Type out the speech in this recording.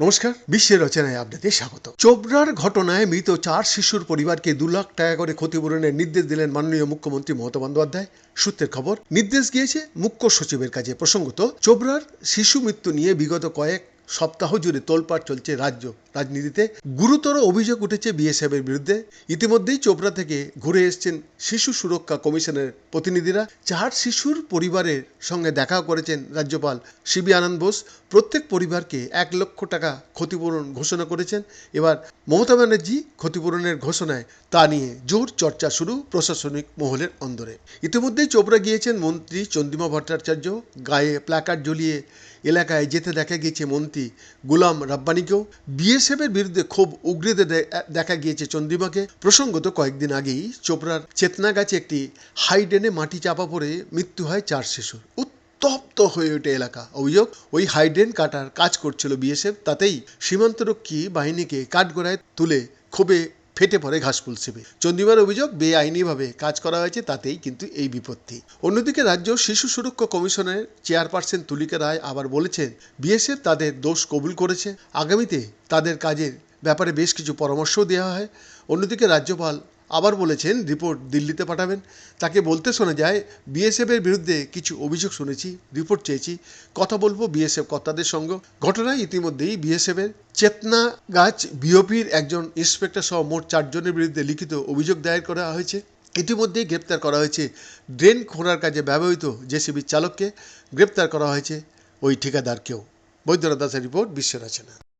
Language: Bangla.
নমস্কার, বিশ্বের রচনায় আপনাদের স্বাগত। চোপড়ার ঘটনায় মৃত চার শিশুর পরিবারকে দু লাখ টাকা করে ক্ষতিপূরণের নির্দেশ দিলেন মাননীয় মুখ্যমন্ত্রী মমতা বন্দ্যোপাধ্যায়। সূত্রের খবর, নির্দেশ গিয়েছে মুখ্য সচিবের কাছে প্রসঙ্গত, চোপড়ার শিশু মৃত্যু নিয়ে বিগত কয়েক সপ্তাহ জুড়ে তোলপাড় চলছে রাজ্য রাজনীতিতে। গুরুতর অভিযোগ উঠেছে বিএসএফ এর বিরুদ্ধে। ইতিমধ্যেই চোপড়া থেকে ঘুরে এসেছেন শিশু সুরক্ষা কমিশনের প্রতিনিধিরা। চার শিশুর পরিবারের সঙ্গে দেখা করেছেন রাজ্যপাল সিবি আনন্দ বোস। প্রত্যেক পরিবারকে এক লক্ষ টাকা ক্ষতিপূরণ ঘোষণা করেছেন। এবার মমতা ব্যানার্জি ক্ষতিপূরণের ঘোষণায় তা নিয়ে জোর চর্চা শুরু প্রশাসনিক মহলের অন্দরে। ইতিমধ্যেই চোপড়া গিয়েছেন মন্ত্রী চন্দ্রিমা ভট্টাচার্য। গায়ে প্ল্যাকার্ড জ্বলিয়ে এলাকায় যেতে দেখা গিয়েছে মন্ত্রী। গুলাম রাব্বানিকেও বিএসএফের বিরুদ্ধে ক্ষোভ উগরেতে দেখা গিয়েছে চন্দ্রিমাকে। প্রসঙ্গত কয়েকদিন আগেই চোপড়ার চেতনা গাছে একটি হাইডেনে মাটি চাপা পড়ে মৃত্যু হয় চার শিশুর। উত্তপ্ত হয়ে ওঠে এলাকা। অভিযোগ, ওই হাইডেন কাটার কাজ করছিল বিএসএফ, তাতেই সীমান্তরক্ষী বাহিনীকে কাঠগড়ায় তুলে ক্ষোভে ফেটে পড়ে ঘাসফুল শিবে চন্দ্রিমার অভিযোগ, বেআইনিভাবে কাজ করা হয়েছে তাতেই কিন্তু এই বিপত্তি। অন্যদিকে রাজ্য শিশু সুরক্ষা কমিশনের চেয়ারপারসন তুলিকা রায় আবার বলেছেন, বিএসএফ তাদের দোষ কবুল করেছে। আগামীতে তাদের কাজের ব্যাপারে বেশ কিছু পরামর্শও দেওয়া হয়। অন্যদিকে রাজ্যপাল আবার বলেছেন, রিপোর্ট দিল্লিতে পাঠাবেন। তাকে বলতে শোনা যায় বিএসএফের বিরুদ্ধে কিছু অভিযোগ শুনেছি, রিপোর্ট চেয়েছি। কথা বলব বিএসএফ কর্তাদের সঙ্গে। ঘটনায় ইতিমধ্যেই বিএসএফের চেতনা গাছ বিওপির একজন ইন্সপেক্টর সহ মোট চারজনের বিরুদ্ধে লিখিত অভিযোগ দায়ের করা হয়েছে। ইতিমধ্যেই গ্রেপ্তার করা হয়েছে ড্রেন খোঁড়ার কাজে ব্যবহৃত জেসিবির চালককে। গ্রেপ্তার করা হয়েছে ওই ঠিকাদারকেও। বৈদ্যনাথ দাসের রিপোর্ট, বিশ্ব রচনা।